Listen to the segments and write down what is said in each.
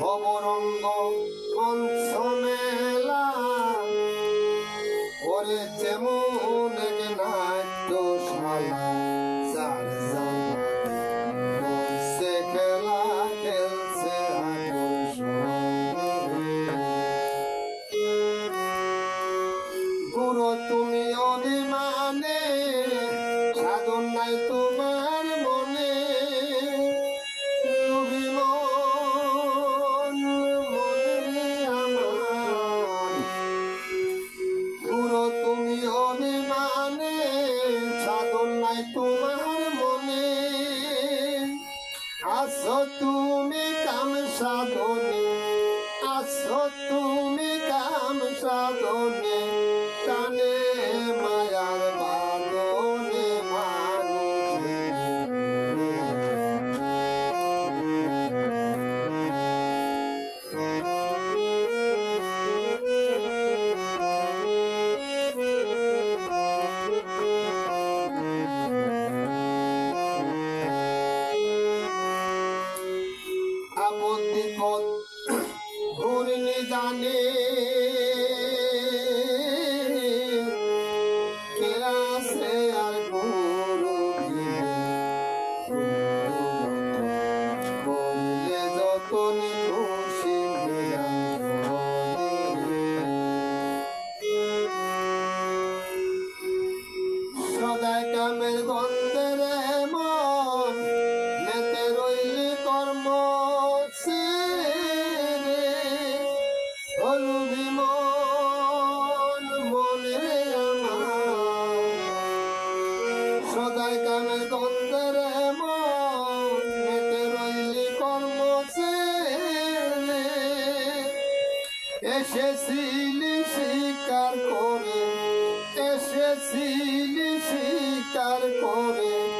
ভবরঙ্গ কংসমেলা করেছে মনে নাট্যশালা চার আসো তুমি কাম সাধনে আসো তুমি কাম সাধনে বিপদ ঘূর্ণি জানে সদাই কামের গন্ধের মন মেতে রইলি কর্ম এসেছিলি স্বীকার করে এসেছিলি স্বীকার করে।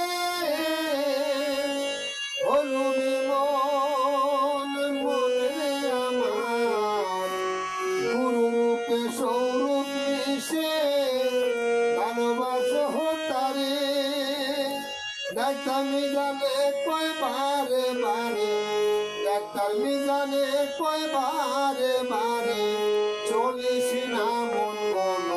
মিজানে কয় বারে বারে ডাক্তার মিজানে কয় বারে বারে চলিস না মন